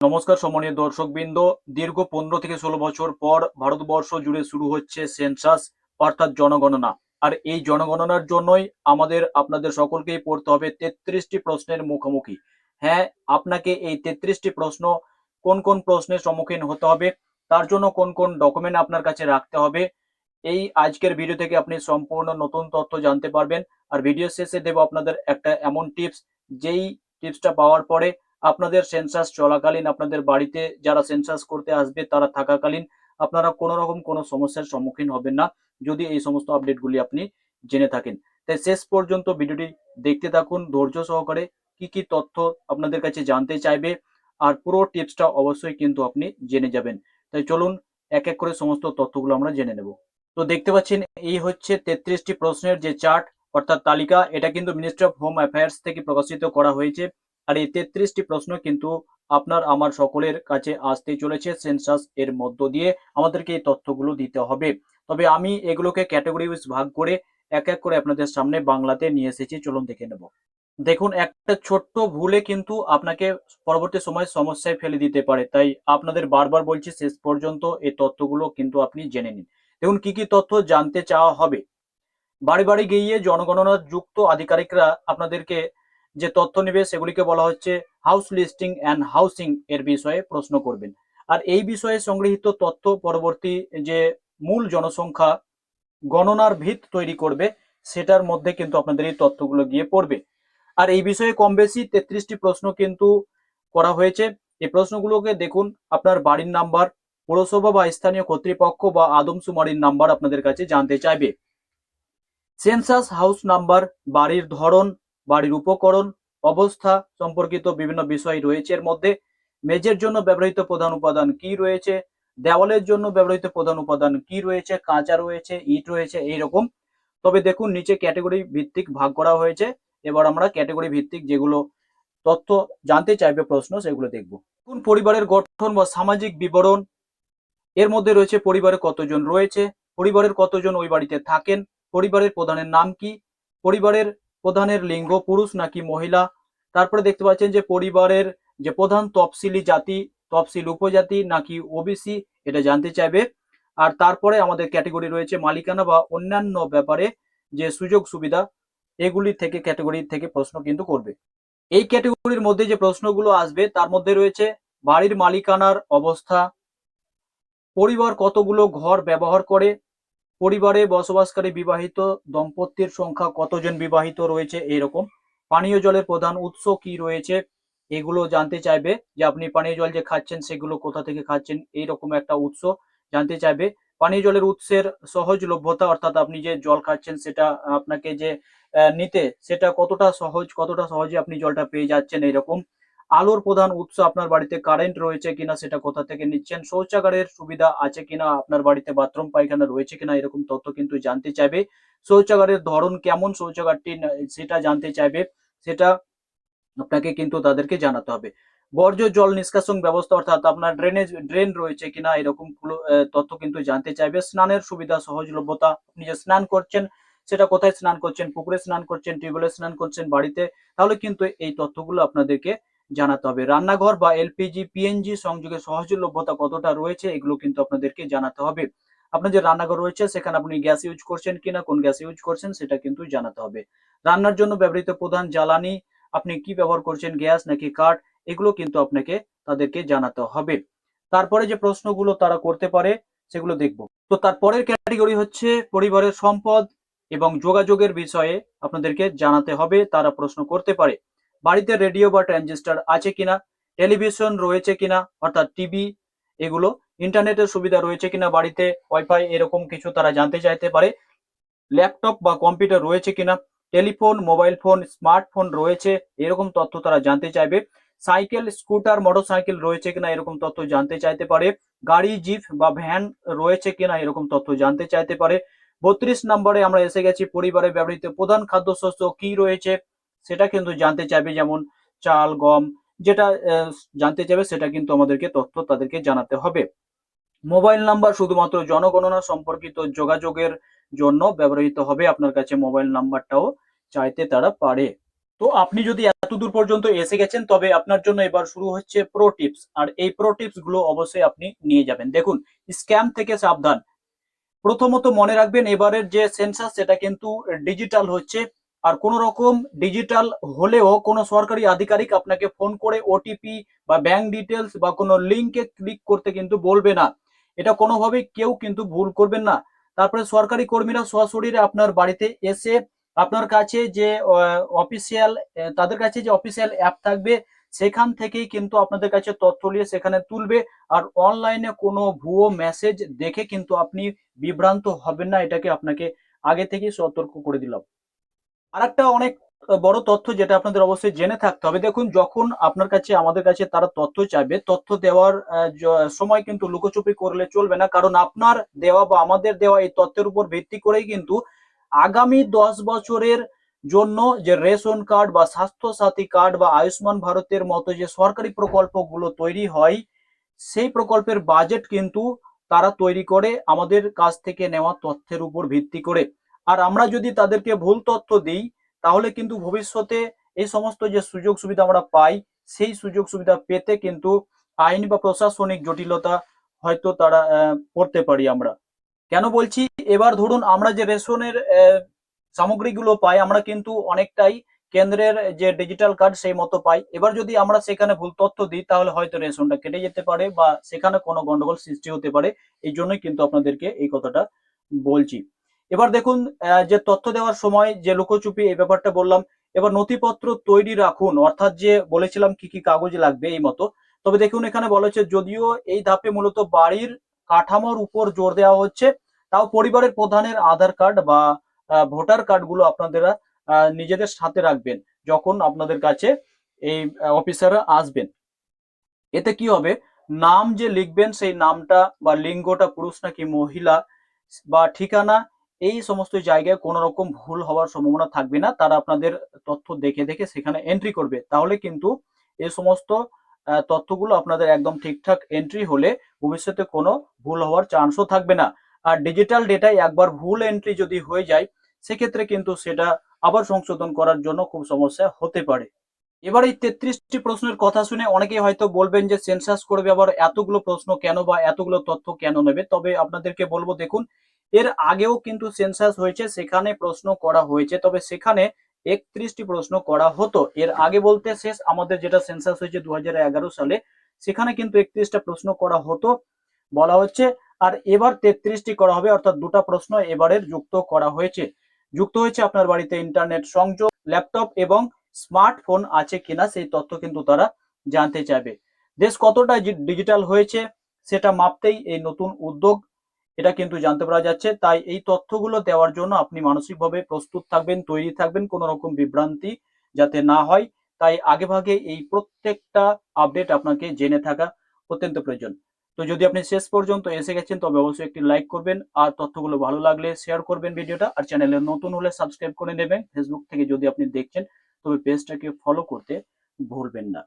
নমস্কার সম্মানীয় দর্শকবৃন্দ। দীর্ঘ পনেরো থেকে ষোলো বছর পর ভারতবর্ষ জুড়ে শুরু হচ্ছে সেন্সাস, অর্থাৎ জনগণনা। আর এই জনগণনার জন্যই আমাদের, আপনাদের সকলকেই পড়তে হবে তেত্রিশটি প্রশ্নের মুখোমুখি। হ্যাঁ আপনাকে এই তেত্রিশটি প্রশ্ন কোন কোন প্রশ্নের সম্মুখীন হতে হবে, তার জন্য কোন কোন ডকুমেন্ট আপনার কাছে রাখতে হবে, এই আজকের ভিডিও থেকে আপনি সম্পূর্ণ নতুন তথ্য জানতে পারবেন। আর ভিডিও শেষে দেব আপনাদের একটা এমন টিপস যেই টিপসটা পাওয়ার পরে আপনাদের সেন্সাস চলাকালীন আপনাদের বাড়িতে যারা সেন্সাস করতে আসবে তারা থাকাকালীন আপনারা কোনো রকম কোনো সমস্যার সম্মুখীন হবেন না, যদি এই সমস্ত আপডেটগুলি আপনি জেনে থাকেন। তাই শেষ পর্যন্ত ভিডিওটি দেখতে থাকুন, ধৈর্য সহকারে কি কি তথ্য আপনাদের কাছে জানতে চাইবে আর পুরো টিপসটা অবশ্যই কিন্তু আপনি জেনে যাবেন। তাই চলুন এক এক করে সমস্ত তথ্যগুলো আমরা জেনে নেব। তো দেখতে পাচ্ছেন, এই হচ্ছে তেত্রিশটি প্রশ্নের যে চার্ট অর্থাৎ তালিকা, এটা কিন্তু মিনিস্ট্রি অফ হোম অ্যাফেয়ার্স থেকে প্রকাশিত করা হয়েছে। আর এই তেত্রিশটি প্রশ্ন কিন্তু আপনার আমার সকলের কাছে আসতে চলেছে সেন্সাস এর মধ্য দিয়ে। আমাদেরকে এই তথ্যগুলো দিতে হবে। তবে আমি এগুলোকে ক্যাটাগরি ওয়াইজ ভাগ করে এক এক করে আপনাদের সামনে বাংলাতে নিয়ে এসেছি। চলুন দেখে নেব। দেখুন, একটা ছোট্ট ভুলে কিন্তু আপনাকে পরবর্তী সময় সমস্যায় ফেলে দিতে পারে। তাই আপনাদের বারবার বলছি, শেষ পর্যন্ত এই তথ্যগুলো কিন্তু আপনি জেনে নিন। দেখুন, কি কি তথ্য জানতে চাওয়া হবে? বাড়ি বাড়ি গিয়ে জনগণনা যুক্ত আধিকারিকরা আপনাদেরকে যে তথ্য নেবে সেগুলিকে বলা হচ্ছে হাউস লিস্টিং অ্যান্ড হাউসিং এর বিষয়ে প্রশ্ন করবেন। আর এই বিষয়ে সংগৃহীত তথ্য পরবর্তী যে মূল জনসংখ্যা গণনার ভিত তৈরি করবে, সেটার মধ্যে কিন্তু আপনাদের এই তথ্যগুলো গিয়ে পড়বে। আর এই বিষয়ে কম বেশি তেত্রিশটি প্রশ্ন কিন্তু করা হয়েছে। এই প্রশ্নগুলোকে দেখুন, আপনার বাড়ির নাম্বার, পৌরসভা বা স্থানীয় কর্তৃপক্ষ বা আদমশুমারির নাম্বার আপনাদের কাছে জানতে চাইবে। সেন্সাস হাউস নাম্বার বাড়ির ধরন বাড়ির উপকরণ, অবস্থা সম্পর্কিত বিভিন্ন বিষয় রয়েছে। এর মধ্যে মেজের জন্য ব্যবহৃত প্রধান উপাদান কি রয়েছে? দেওয়ালের জন্য ব্যবহৃত প্রধান উপাদান কি রয়েছে? কাঁচা রয়েছে, ইট রয়েছে, এইরকম। তবে দেখুন, নিচে ক্যাটাগরি ভিত্তিক ভাগ করা হয়েছে। এবার আমরা ক্যাটাগরি ভিত্তিক যেগুলো তথ্য জানতে চাইবে, প্রশ্ন, সেগুলো দেখব। কোন পরিবারের গঠন বা সামাজিক বিবরণ। এর মধ্যে রয়েছে পরিবারে কতজন রয়েছে? পরিবারের কতজন ওই বাড়িতে থাকেন? পরিবারের প্রধানের নাম কি? পরিবারের প্রধানের লিঙ্গ, পুরুষ নাকি মহিলা? তারপরে দেখতে পাচ্ছেন যে পরিবারের যে প্রধান তফসিলি জাতি, তফসিল উপজাতি নাকি ওবিসি এটা জানতে চাইবে। আর তারপরে আমাদের ক্যাটাগরি রয়েছে মালিকানা বা অন্যান্য ব্যাপারে যে সুযোগ সুবিধা, এগুলি থেকে ক্যাটাগরি থেকে প্রশ্ন কিন্তু করবে। এই ক্যাটেগরির মধ্যে যে প্রশ্নগুলো আসবে, তার মধ্যে রয়েছে বাড়ির মালিকানার অবস্থা, পরিবার কতগুলো ঘর ব্যবহার করে পরিবারে বসবাসকারী বিবাহিত দম্পতির সংখ্যা কতজন বিবাহিত রয়েছে এরকম পানীয় জলের প্রধান উৎস কি রয়েছে? এগুলো জানতে চাইবে। যে আপনি পানীয় জল যে খাচ্ছেন, সেগুলো কোথা থেকে খাচ্ছেন, এইরকম একটা উৎস জানতে চাইবে। পানীয় জলের উৎসের সহজলভ্যতা অর্থাৎ আপনি যে জল খাচ্ছেন, সেটা আপনাকে যে নিতে, সেটা কতটা সহজ, কতটা সহজে আপনি জলটা পেয়ে যাচ্ছেন এরকম আলোর প্রধান উৎস আপনার বাড়িতে কারেন্ট রয়েছে কিনা সেটা কোথা থেকে নিচ্ছেন? শৌচাগারের সুবিধা আছে কিনা? আপনার বাড়িতে বাথরুম পায়খানা রয়েছে কিনা? এরকম তথ্য কিন্তু জানতে চাইবে। শৌচাগারের ধরন কেমন শৌচাগারটি সেটা জানতে চাইবে। সেটা আপনাকে কিন্তু তাদেরকে জানাতে হবে। বর্জ্য জল নিষ্কাশন ব্যবস্থা অর্থাৎ আপনার ড্রেনেজ ড্রেন রয়েছে কিনা? এরকম তথ্য কিন্তু জানতে চাইবে। স্নানের সুবিধা, সহজলভ্যতা, আপনি যে স্নান করছেন, সেটা কোথায় স্নান করছেন? পুকুরে স্নান করছেন টিউবওয়েলে স্নান করছেন বাড়িতে? তাহলে কিন্তু এই তথ্যগুলো আপনাদেরকে জানাতে হবে। রান্নাঘর বা এলপিজি, পিএনজি সংযোগের সহজলভ্যতা কতটা রয়েছে, এগুলো কিন্তু আপনাদেরকে জানাতে হবে। আপনার যে রান্নাঘর রয়েছে, সেখানে আপনি গ্যাস ইউজ করছেন কিনা, কোন গ্যাস ইউজ করছেন, সেটা কিন্তু জানাতে হবে। রান্নার জন্য ব্যবহৃত প্রধান জ্বালানি, আপনি কি ব্যবহার করছেন, গ্যাস নাকি কাঠ, এগুলো কিন্তু আপনাকে তাদেরকে জানাতে হবে। তারপরে যে প্রশ্নগুলো তারা করতে পারে, সেগুলো দেখব। তো তারপরের ক্যাটাগরি হচ্ছে পরিবারের সম্পদ এবং যোগাযোগের বিষয়ে আপনাদেরকে জানাতে হবে, তারা প্রশ্ন করতে পারে। বাড়িতে রেডিও বা ট্রানজিস্টার আছে কিনা টেলিভিশন রয়েছে কিনা, অর্থাৎ টিভি এগুলো ইন্টারনেটের সুবিধা রয়েছে কিনা বাড়িতে ওয়াইফাই এরকম কিছু তারা জানতে চাইতে পারে। ল্যাপটপ বা কম্পিউটার রয়েছে কিনা টেলিফোন মোবাইল ফোন স্মার্টফোন রয়েছে, এরকম তথ্য তারা জানতে চাইবে। সাইকেল স্কুটার মোটরসাইকেল রয়েছে কিনা, এরকম তথ্য জানতে চাইতে পারে। গাড়ি জিপ বা ভ্যান রয়েছে কিনা, এরকম তথ্য জানতে চাইতে পারে। বত্রিশ নম্বরে আমরা এসে গেছি, পরিবারে ব্যবহৃত প্রধান খাদ্যশস্য কি রয়েছে? সেটা কিন্তু জানতে চাইবে, যেমন চাল, গম, যেটা জানতে চাইবে সেটা কিন্তু আমাদেরকে তথ্য তাদেরকে জানাতে হবে। মোবাইল নাম্বার শুধুমাত্র জনগণনা সম্পর্কিত যোগাযোগের জন্য ব্যবহৃত হবে, আপনার কাছে মোবাইল নাম্বারটাও চাইতে তারা পারে। তো আপনি যদি এত এতদূর পর্যন্ত এসে গেছেন, তবে আপনার জন্য এবার শুরু হচ্ছে প্রো টিপস আর এই প্রো টিপসগুলো অবশ্যই আপনি নিয়ে যাবেন। দেখুন, স্ক্যাম থেকে সাবধান। প্রথমত মনে রাখবেন, এবারের যে সেন্সাস, সেটা কিন্তু ডিজিটাল হচ্ছে। আর কোন রকম ডিজিটাল হলেও কোনো সরকারি আধিকারিক আপনাকে ফোন করে ওটিপি বা ব্যাংক ডিটেলস বা কোনো লিঙ্কে ক্লিক করতে কিন্তু বলবে না। এটা কোনোভাবেই কেউ কিন্তু ভুল করবেন না। তারপরে সরকারি কর্মীরা সশরীরে আপনার বাড়িতে এসে আপনার কাছে যে অফিসিয়াল তাদের কাছে যে অফিসিয়াল অ্যাপ থাকবে, সেখান থেকেই কিন্তু আপনাদের কাছে তথ্য নিয়ে সেখানে তুলবে। আর অনলাইনে কোনো ভুয়ো মেসেজ দেখে কিন্তু আপনি বিভ্রান্ত হবেন না। এটাকে আপনাকে আগে থেকেই সতর্ক করে দিলাম। আর একটা অনেক বড় তথ্য যেটা আপনাদের অবশ্যই জেনে থাকতে হবে। দেখুন, যখন আপনার কাছে, আমাদের কাছে তারা তথ্য চাইবে, তথ্য দেওয়ার সময় কিন্তু লুকোচুপি করলে চলবে না। কারণ আপনার দেওয়া বা আমাদের দেওয়া এই তথ্যের উপর ভিত্তি করেই কিন্তু আগামী দশ বছরের জন্য যে রেশন কার্ড বা স্বাস্থ্য সাথী কার্ড বা আয়ুষ্মান ভারতের মতো যে সরকারি প্রকল্পগুলো তৈরি হয়, সেই প্রকল্পের বাজেট কিন্তু তারা তৈরি করে আমাদের কাছ থেকে নেওয়া তথ্যের উপর ভিত্তি করে। আর আমরা যদি তাদেরকে ভুল তথ্য দিই, তাহলে কিন্তু ভবিষ্যতে এই সমস্ত যে সুযোগ সুবিধা আমরা পাই, সেই সুযোগ সুবিধা পেতে কিন্তু আইন বা প্রশাসনিক জটিলতা হয়তো তারা পড়তে পারি আমরা। কেন বলছি? এবার ধরুন আমরা যে রেশনের সামগ্রীগুলো পাই, আমরা কিন্তু অনেকটাই কেন্দ্রের যে ডিজিটাল কার্ড সেই মতো পাই। এবার যদি আমরা সেখানে ভুল তথ্য দিই, তাহলে হয়তো রেশনটা কেটে যেতে পারে বা সেখানে কোনো গন্ডগোল সৃষ্টি হতে পারে। এই জন্যই কিন্তু আপনাদেরকে এই কথাটা বলছি। এবার দেখুন যে তথ্য দেওয়ার সময় যে লুকোচুপি এই ব্যাপারটা বললাম এবার নথিপত্র তৈরি রাখুন অর্থাৎ যে বলেছিলাম কি কি কাগজ লাগবে এই মতো। তবে দেখুন এখানে বলা হচ্ছে যদিও এই ধাপে মূলত বাড়ির কাঠামোর উপর জোর দেওয়া হচ্ছে তাও পরিবারের প্রধানের আধার কার্ড বা ভোটার কার্ডগুলো আপনারা আহ, নিজেদের সাথে রাখবেন যখন আপনাদের কাছে এই অফিসাররা আসবেন। এতে কি হবে? নাম যে লিখবেন সেই নামটা বা লিঙ্গটা পুরুষ নাকি মহিলা বা ঠিকানা এই সমস্ত জায়গায় কোনো রকম ভুল হওয়ার সম্ভাবনা থাকবে না। তারা আপনাদের তথ্য দেখে দেখে সেখানে এন্ট্রি করবে। তাহলে কিন্তু এই সমস্ত তথ্যগুলো আপনাদের একদম ঠিকঠাক এন্ট্রি হলে ভবিষ্যতে কোনো ভুল হওয়ার চান্সও থাকবে না। আর ডিজিটাল ডেটায় একবার ভুল এন্ট্রি যদি হয়ে যায়, সেক্ষেত্রে কিন্তু সেটা আবার সংশোধন করার জন্য খুব সমস্যা হতে পারে। এবার এই তেত্রিশটি প্রশ্নের কথা শুনে অনেকেই হয়তো বলবেন যে সেন্সাস করবে আবার এতগুলো প্রশ্ন কেন বা এতগুলো তথ্য কেন নেবে? তবে আপনাদেরকে বলব, দেখুন এর আগেও কিন্তু সেন্সাস হয়েছে, সেখানে প্রশ্ন করা হয়েছে। তবে সেখানে একত্রিশটি প্রশ্ন করা হতো। এর আগে বলতে শেষ, আমাদের যেটা সেন্সাস হয়েছে দু হাজার এগারো সালে, সেখানে কিন্তু একত্রিশটা প্রশ্ন করা হতো, বলা হচ্ছে। আর এবার তেত্রিশটি করা হবে, অর্থাৎ দুটা প্রশ্ন এবারের যুক্ত করা হয়েছে। যুক্ত হয়েছে আপনার বাড়িতে ইন্টারনেট সংযোগ ল্যাপটপ এবং স্মার্টফোন আছে কিনা, সেই তথ্য কিন্তু তারা জানতে চাইবে। দেশ কতটা ডিজিটাল হয়েছে, সেটা মাপতেই এই নতুন উদ্যোগ এটা কিন্তু জানতে পারা যাচ্ছে। তাই এই তথ্যগুলো দেওয়ার জন্য আপনি মানসিকভাবে প্রস্তুত থাকবেন, তৈরি থাকবেন কোনো রকম বিভ্রান্তি যাতে না হয়। তাই আগেভাগে এই প্রত্যেকটা আপডেট আপনাকে জেনে থাকা অত্যন্ত প্রয়োজন। তো যদি আপনি শেষ পর্যন্ত এসে গেছেন, তবে অবশ্যই একটি লাইক করবেন আর তথ্যগুলো ভালো লাগলে শেয়ার করবেন ভিডিওটা। আর চ্যানেলে নতুন হলে সাবস্ক্রাইব করে নেবেন। ফেসবুক থেকে যদি আপনি দেখছেন, তবে পেজটাকে ফলো করতে ভুলবেন না।